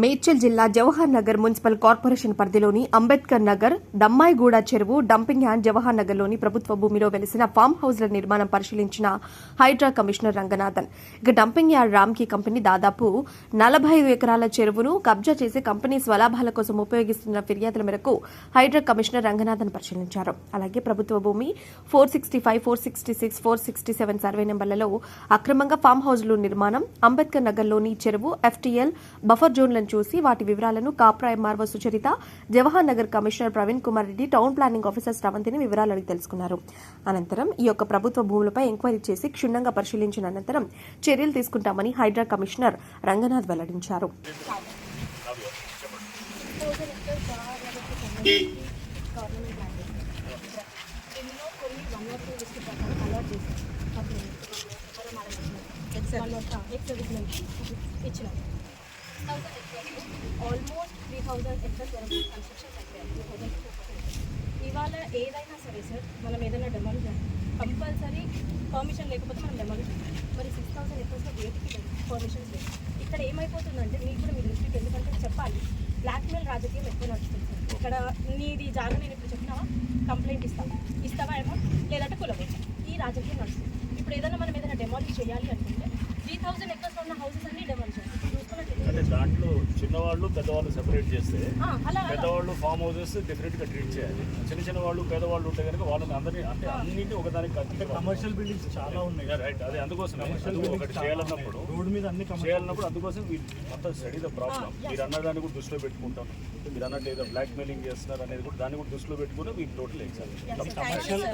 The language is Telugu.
మేడ్చల్ జిల్లా జవహర్ నగర్ మున్సిపల్ కార్పొరేషన్ పరిధిలోని అంబేద్కర్ నగర్ దమ్మాయిగూడ చెరువు డంపింగ్ యార్డ్ జవహర్ నగర్లోని ప్రభుత్వ భూమిలో వెలిసిన ఫామ్ హౌస్ల నిర్మాణం పరిశీలించిన హైడ్రా కమిషనర్ రంగనాథన్. ఇక డంపింగ్ యార్డ్ రామ్కీ కంపెనీ దాదాపు నలభై ఐదు ఎకరాల చెరువును కబ్జా చేసి కంపెనీ స్వలాభాల కోసం ఉపయోగిస్తున్న ఫిర్యాదుల మేరకు హైడ్రా కమిషనర్ రంగనాథన్ పరిశీలించారు. అలాగే ప్రభుత్వ భూమి four sixty five four sixty six four sixty seven survey నెంబర్లలో అక్రమంగా ఫామ్ హౌస్లు నిర్మాణం అంబేద్కర్ నగర్లోని చెరువు ఎఫ్టీఎల్ బఫర్ జోన్లను చూసి వాటి వివరాలను Kapra MRO Sucharitha Jawahar Nagar commissioner Praveen Kumar Reddy town planning officer శ్రవంతిని వివరాలు అడిగి తెలుసుకున్నారు. అనంతరం ఈ యొక్క ప్రభుత్వ భూములపై ఎంక్వైరీ చేసి క్షుణ్ణంగా పరిశీలించిన అనంతరం చర్యలు తీసుకుంటామని హైడ్రా కమిషనర్ రంగనాథ్ వెల్లడించారు. గవర్నమెంట్ సిక్స్ ఇందులో కొన్ని ఆల్మోస్ట్ త్రీ థౌజండ్ ఎకర్స్ వరకు కన్స్ట్రక్షన్స్ అయిపోయాయి టూ ఇవాళ ఏదైనా సరే సార్ మనం ఏదైనా డెమాలిషన్ కంపల్సరీ పర్మిషన్ లేకపోతే మనం డెమాలిషన్ మరి సిక్స్ థౌసండ్ ఎకర్స్లో వేటికి పర్మిషన్స్ లేవు ఇక్కడ ఏమైపోతుందంటే మీకు కూడా మీ దృష్టికి ఎందుకంటే చెప్పాలి. బ్లాక్మెయిల్ రాజకీయం ఎక్కువ నడుస్తుంది సార్ ఇక్కడ నీది జాగా నేను ఇప్పుడు చెప్పినా కంప్లైంట్ ఇస్తాను ఇస్తావా ఏమో? లేదంటే కులగొట్టా ఈ రాజకీయం నడుస్తుంది. ఇప్పుడు ఏదైనా మనం ఏదైనా డెమాలిష్ చేయాలి అనుకుంటే త్రీ థౌసండ్ ఎకర్స్లో ఉన్న హౌసెస్ అన్ని డెమాలిష్ చేయాలి. అంటే దాంట్లో చిన్నవాళ్ళు పెద్దవాళ్ళు సెపరేట్ చేస్తే పెద్దవాళ్ళు ఫామ్ హౌసెస్ డిఫరెంట్గా ట్రీట్ చేయాలి. చిన్న చిన్న వాళ్ళు పేదవాళ్ళు ఉంటే కనుక వాళ్ళని అందరినీ అంటే అన్నింటినీ ఒకదానికి అంటే కమర్షియల్ బిల్డింగ్స్ చాలా ఉన్నాయి. రైట్ అదే అందుకోసం ఒకటి చేయాలన్నప్పుడు రోడ్ మీద అన్ని కమర్షియల్ చేయాలన్నప్పుడు అందుకోసం మొత్తం స్టడీ ద ప్రాబ్లం మీరు అన్నదాన్ని కూడా దృష్టిలో పెట్టుకుంటాం. మీరు అన్నట్టు ఏదో బ్లాక్ మెయిలింగ్ చేస్తున్నారు అనేది కూడా దాన్ని కూడా దృష్టిలో పెట్టుకుని వీళ్ళు టోటల్ ఎగ్జామ్ కమర్షియల్